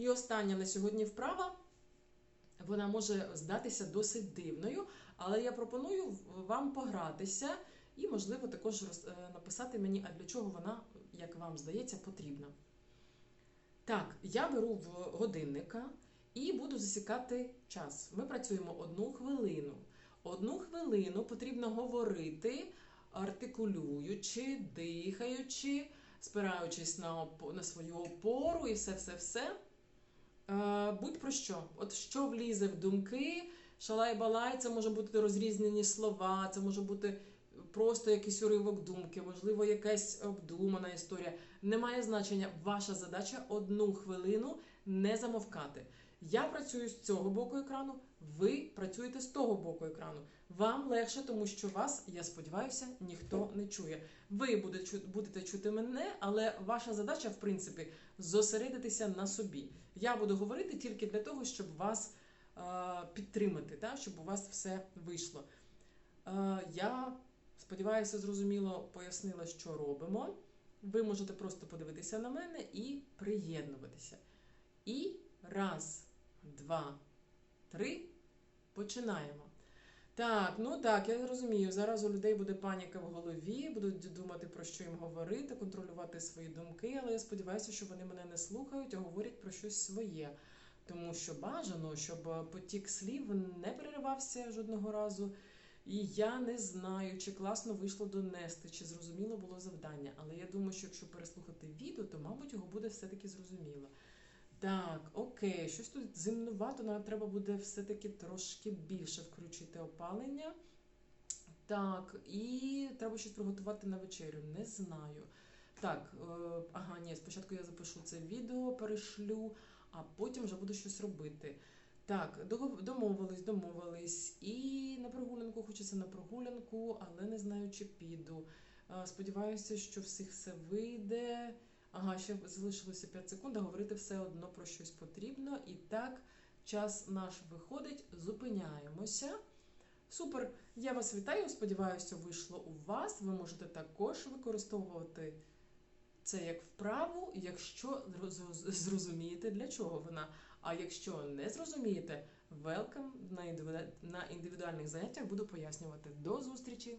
І остання на сьогодні вправа. Вона може здатися досить дивною, але я пропоную вам погратися і, можливо, також е, написати мені, а для чого вона, як вам здається, потрібна. Так, я беру в годинника і буду засікати час. Ми працюємо одну хвилину. Одну хвилину потрібно говорити, артикулюючи, дихаючи, спираючись на, на свою опору і все-все-все. Е, будь про що. От що влізе в думки, шалай-балай, це може бути розрізнені слова, це може бути просто якийсь уривок думки, можливо, якась обдумана історія. Немає значення. Ваша задача одну хвилину не замовкати. Я працюю з цього боку екрану, ви працюєте з того боку екрану. Вам легше, тому що вас, я сподіваюся, ніхто не чує. Ви будете чути мене, але ваша задача, в принципі, зосередитися на собі. Я буду говорити тільки для того, щоб вас е, підтримати, та, щоб у вас все вийшло. Е, я сподіваюся, зрозуміло пояснила, що робимо. Ви можете просто подивитися на мене і приєднуватися. І раз, два, три. Починаємо. Так, ну так, я розумію. Зараз у людей буде паніка в голові, будуть думати, про що їм говорити, контролювати свої думки, але я сподіваюся, що вони мене не слухають, а говорять про щось своє. Тому що бажано, щоб потік слів не переривався жодного разу. І я не знаю, чи класно вийшло донести, чи зрозуміло було завдання. Але я думаю, що якщо переслухати відео, то, мабуть, його буде все-таки зрозуміло. Так, окей, щось тут зимнувато, нам треба буде все-таки трошки більше включити опалення. Так, і треба щось приготувати на вечерю. Не знаю. Так, е, ага, ні, спочатку я запишу це відео, перешлю, а потім вже буду щось робити. Так, домовились, домовились. І прогулянку хочеться на прогулянку, але не знаю, чи піду. Е, Сподіваюся, що всіх все вийде. Ага, ще залишилося 5 секунд, а говорити все одно про щось потрібно. І так, час наш виходить, зупиняємося. Супер! Я вас вітаю. Сподіваюся, вийшло у вас. Ви можете також використовувати це як вправу, якщо зрозумієте, для чого вона. А якщо не зрозумієте, welcome на індивіду- на індивідуальних заняттях буду пояснювати. До зустрічі!